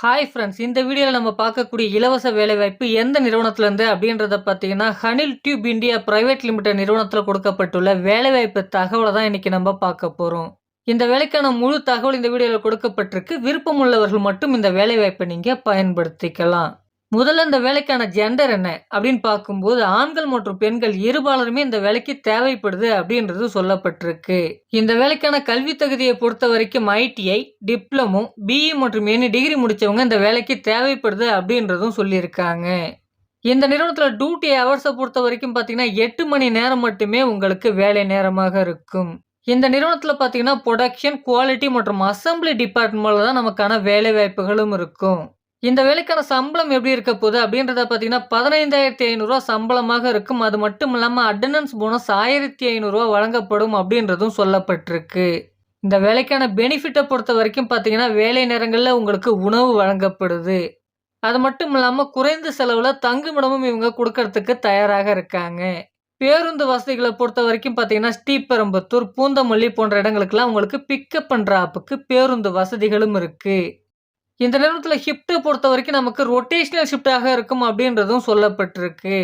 Hi friends இந்த வீடியோவில் நம்ம பார்க்கக்கூடிய இலவச வேலைவாய்ப்பு எந்த நிறுவனத்திலேருந்து அப்படின்றத பார்த்தீங்கன்னா Hanil tube India private limited நிறுவனத்தில் கொடுக்கப்பட்டுள்ள வேலைவாய்ப்பு தகவலை தான் இன்றைக்கி நம்ம பார்க்க போகிறோம் இந்த வேலைக்கான முழு தகவல் இந்த வீடியோவில் கொடுக்கப்பட்டிருக்கு. விருப்பம் உள்ளவர்கள் மட்டும் இந்த வேலைவாய்ப்பை நீங்கள் பயன்படுத்திக்கலாம். முதல்ல இந்த வேலைக்கான ஜெண்டர் என்ன அப்படின்னு பார்க்கும்போது ஆண்கள் மற்றும் பெண்கள் இருபாலருமே இந்த வேலைக்கு தேவைப்படுது அப்படின்றது சொல்லப்பட்டிருக்கு. இந்த வேலைக்கான கல்வி தகுதியை பொறுத்த வரைக்கும் ஐடிஐ டிப்ளமோ பிஇ மற்றும் எனி டிகிரி முடிச்சவங்க இந்த வேலைக்கு தேவைப்படுது அப்படின்றதும் சொல்லியிருக்காங்க. இந்த நிறுவனத்தில் டியூட்டி ஹவர்ஸை பொறுத்த வரைக்கும் பார்த்தீங்கன்னா எட்டு மணி நேரம் மட்டுமே உங்களுக்கு வேலை நேரமாக இருக்கும். இந்த நிறுவனத்தில் பார்த்தீங்கன்னா ப்ரொடக்ஷன் குவாலிட்டி மற்றும் அசம்பிளி டிபார்ட்மெண்ட்டில் தான் நமக்கான வேலை வாய்ப்புகளும் இருக்கும். இந்த வேலைக்கான சம்பளம் எப்படி இருக்க போகுது அப்படின்றத பார்த்தீங்கன்னா பதினைந்தாயிரத்தி ஐநூறுரூவா சம்பளமாக இருக்கும். அது மட்டும் இல்லாமல் அட்டண்டன்ஸ் போனஸ் ஆயிரத்தி ஐநூறுரூவா வழங்கப்படும் அப்படின்றதும் சொல்லப்பட்டிருக்கு. இந்த வேலைக்கான பெனிஃபிட்டை பொறுத்த வரைக்கும் பார்த்தீங்கன்னா வேலை நேரங்களில் உங்களுக்கு உணவு வழங்கப்படுது. அது மட்டும் இல்லாமல் குறைந்த செலவில் தங்குமிடமும் இவங்க கொடுக்கறதுக்கு தயாராக இருக்காங்க. பேருந்து வசதிகளை பொறுத்த வரைக்கும் பார்த்தீங்கன்னா ஸ்ரீபெரும்புத்தூர் பூந்தமல்லி போன்ற இடங்களுக்கெல்லாம் உங்களுக்கு பிக்கப் பண்ணுற ஆப்புக்கு பேருந்து வசதிகளும் இருக்குது இந்த நிறுவனத்தில் ஷிஃப்ட்டை பொறுத்த வரைக்கும் நமக்கு ரொட்டேஷனல் ஷிஃப்டாக இருக்கும் அப்படின்றதும் சொல்லப்பட்டிருக்கு.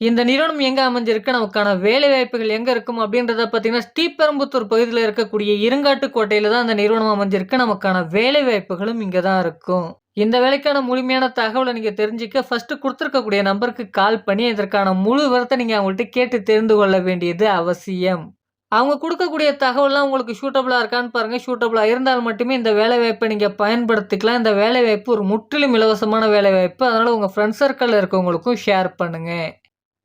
இந்த நிறுவனம் எங்கே அமைஞ்சிருக்கு? நமக்கான வேலை வாய்ப்புகள் எங்கே இருக்கும் அப்படின்றத பார்த்தீங்கன்னா ஸ்ரீபெரும்புத்தூர் பகுதியில் இருக்கக்கூடிய இருங்காட்டு கோட்டையில் தான் அந்த நிறுவனம் அமைஞ்சிருக்கு. நமக்கான வேலை வாய்ப்புகளும் இங்கே தான் இருக்கும். இந்த வேலைக்கான முழுமையான தகவலை நீங்கள் தெரிஞ்சுக்க ஃபஸ்ட்டு கொடுத்துருக்கக்கூடிய நம்பருக்கு கால் பண்ணி இதற்கான முழு விவரத்தை நீங்கள் அவங்கள்ட்ட கேட்டு தெரிந்து கொள்ள வேண்டியது அவசியம். அவங்க கொடுக்கக்கூடிய தகவல்லாம் உங்களுக்கு சூட்டபுளாக இருக்கான்னு பாருங்கள் சூட்டபுளாக இருந்தால் மட்டுமே இந்த வேலைவாய்ப்பை நீங்கள் பயன்படுத்திக்கலாம். இந்த வேலைவாய்ப்பு ஒரு முற்றிலும் இலவசமான வேலைவாய்ப்பு அதனால் உங்கள் ஃப்ரெண்ட்ஸ் சர்க்கிளில் இருக்கவங்களுக்கும் ஷேர் பண்ணுங்கள்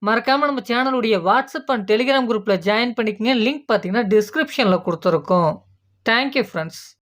மறக்காமல் நம்ம சேனலுடைய வாட்ஸ்அப் அண்ட் டெலிகிராம் குரூப்பில் ஜாயின் பண்ணிக்கங்க. லிங்க் பார்த்தீங்கன்னா டிஸ்கிரிப்ஷனில் கொடுத்துருக்கோம். Thank you friends